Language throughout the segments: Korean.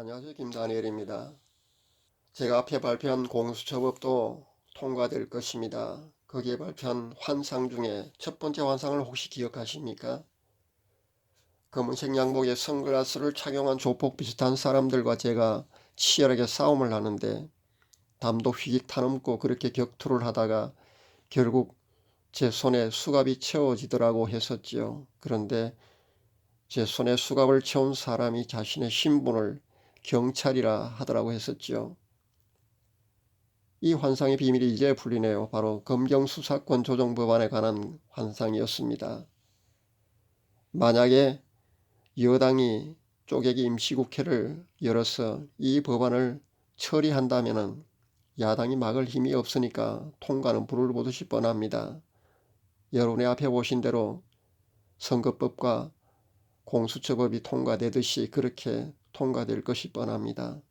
안녕하세요. 김다니엘입니다. 제가 앞에 발표한 공수처법도 통과될 것입니다. 거기에 발표한 환상 중에 첫 번째 환상을 혹시 기억하십니까? 검은색 양복에 선글라스를 착용한 조폭 비슷한 사람들과 제가 치열하게 싸움을 하는데 담도 휘익 타넘고 그렇게 격투를 하다가 결국 제 손에 수갑이 채워지더라고 했었지요. 그런데 제 손에 수갑을 채운 사람이 자신의 신분을 경찰이라 하더라고 했었죠. 이 환상의 비밀이 이제 풀리네요. 바로 검경수사권 조정법안에 관한 환상이었습니다. 만약에 여당이 쪼개기 임시국회를 열어서 이 법안을 처리한다면 야당이 막을 힘이 없으니까 통과는 불을 보듯이 뻔합니다. 여러분의 앞에 보신 대로 선거법과 공수처법이 통과되듯이 그렇게 통과될 것이 뻔합니다.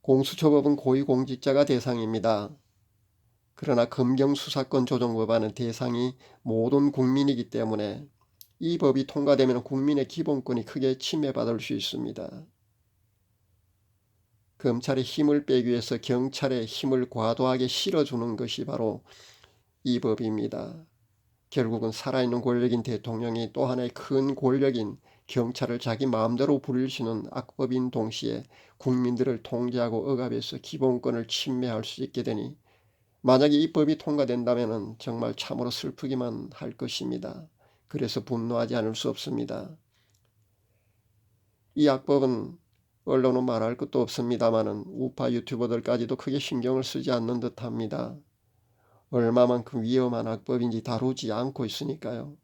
공수처법은 고위공직자가 대상입니다. 그러나 검경수사권 조정법안은 대상이 모든 국민이기 때문에 이 법이 통과되면 국민의 기본권이 크게 침해받을 수 있습니다. 검찰의 힘을 빼기 위해서 경찰의 힘을 과도하게 실어주는 것이 바로 이 법입니다. 결국은 살아있는 권력인 대통령이 또 하나의 큰 권력인 경찰을 자기 마음대로 부릴 수 있는 악법인 동시에 국민들을 통제하고 억압해서 기본권을 침해할 수 있게 되니 만약에 이 법이 통과된다면 정말 참으로 슬프기만 할 것입니다. 그래서 분노하지 않을 수 없습니다. 이 악법은 언론은 말할 것도 없습니다마는 우파 유튜버들까지도 크게 신경을 쓰지 않는 듯합니다. 얼마만큼 위험한 악법인지 다루지 않고 있으니까요.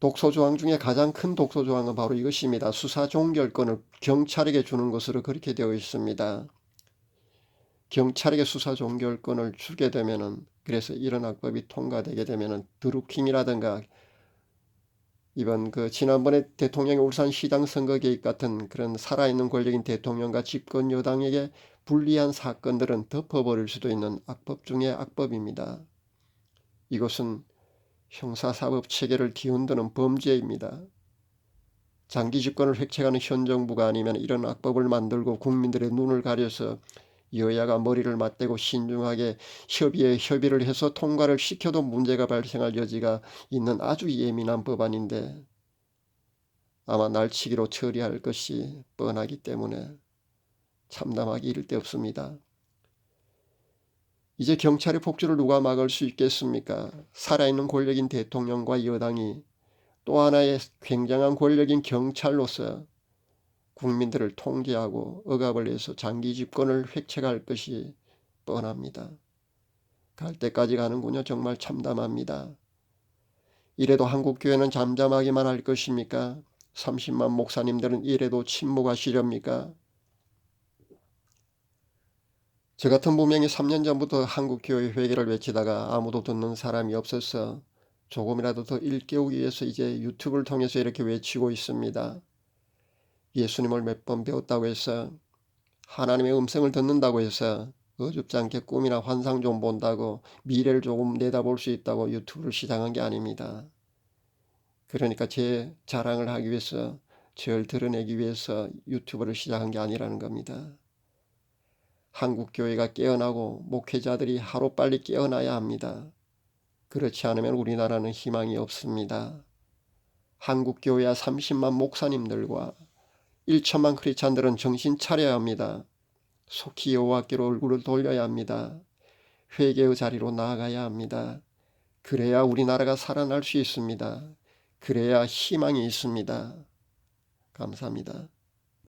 독소 조항 중에 가장 큰 독소 조항은 바로 이것입니다. 수사 종결권을 경찰에게 주는 것으로 그렇게 되어 있습니다. 경찰에게 수사 종결권을 주게 되면은 그래서 이런 악법이 통과되게 되면은 드루킹이라든가 이번 그 지난번에 대통령의 울산시장 선거 개입 같은 그런 살아있는 권력인 대통령과 집권 여당에게 불리한 사건들은 덮어버릴 수도 있는 악법 중의 악법입니다. 이것은 형사사법 체계를 뒤흔드는 범죄입니다. 장기 집권을 획책하는 현 정부가 아니면 이런 악법을 만들고 국민들의 눈을 가려서 여야가 머리를 맞대고 신중하게 협의에 협의를 해서 통과를 시켜도 문제가 발생할 여지가 있는 아주 예민한 법안인데 아마 날치기로 처리할 것이 뻔하기 때문에 참담하기 이를 데 없습니다. 이제 경찰의 폭주를 누가 막을 수 있겠습니까? 살아있는 권력인 대통령과 여당이 또 하나의 굉장한 권력인 경찰로서 국민들을 통제하고 억압을 해서 장기 집권을 획책할 것이 뻔합니다. 갈 때까지 가는군요. 정말 참담합니다. 이래도 한국교회는 잠잠하기만 할 것입니까? 30만 목사님들은 이래도 침묵하시렵니까? 저 같은 무명이 3년 전부터 한국교회 회개를 외치다가 아무도 듣는 사람이 없어서 조금이라도 더 일깨우기 위해서 이제 유튜브를 통해서 이렇게 외치고 있습니다. 예수님을 몇 번 배웠다고 해서 하나님의 음성을 듣는다고 해서 어줍지 않게 꿈이나 환상 좀 본다고 미래를 조금 내다볼 수 있다고 유튜브를 시작한 게 아닙니다. 그러니까 제 자랑을 하기 위해서 저를 드러내기 위해서 유튜브를 시작한 게 아니라는 겁니다. 한국 교회가 깨어나고 목회자들이 하루빨리 깨어나야 합니다. 그렇지 않으면 우리나라는 희망이 없습니다. 한국 교회와 30만 목사님들과 1천만 크리스찬들은 정신 차려야 합니다. 속히 여호와께로 얼굴을 돌려야 합니다. 회개의 자리로 나아가야 합니다. 그래야 우리나라가 살아날 수 있습니다. 그래야 희망이 있습니다. 감사합니다.